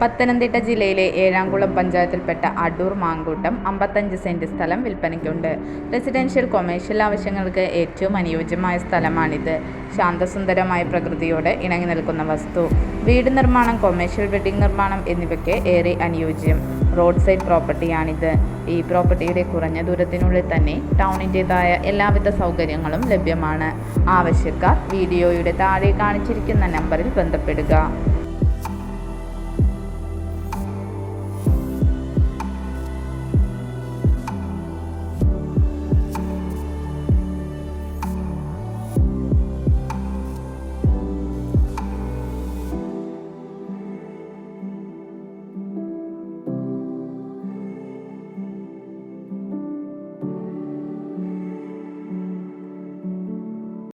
പത്തനംതിട്ട ജില്ലയിലെ ഏഴാംകുളം പഞ്ചായത്തിൽപ്പെട്ട അടൂർ മാങ്കൂട്ടം അമ്പത്തഞ്ച് സെന്റ് സ്ഥലം വിൽപ്പനയ്ക്കുണ്ട്. റെസിഡൻഷ്യൽ കൊമേഴ്ഷ്യൽ ആവശ്യങ്ങൾക്ക് ഏറ്റവും അനുയോജ്യമായ സ്ഥലമാണിത്. ശാന്തസുന്ദരമായ പ്രകൃതിയോട് ഇണങ്ങി നിൽക്കുന്ന വസ്തു. വീട് നിർമ്മാണം കൊമേഴ്ഷ്യൽ ബിൽഡിംഗ് നിർമ്മാണം എന്നിവയ്ക്ക് ഏറെ അനുയോജ്യം. റോഡ് സൈഡ് പ്രോപ്പർട്ടിയാണിത് ഈ പ്രോപ്പർട്ടിയുടെ കുറഞ്ഞ ദൂരത്തിനുള്ളിൽ തന്നെ ടൗണിന്റെതായ എല്ലാവിധ സൗകര്യങ്ങളും ലഭ്യമാണ്. ആവശ്യക്കാർ വീഡിയോയുടെ താഴെ കാണിച്ചിരിക്കുന്ന നമ്പറിൽ ബന്ധപ്പെടുക.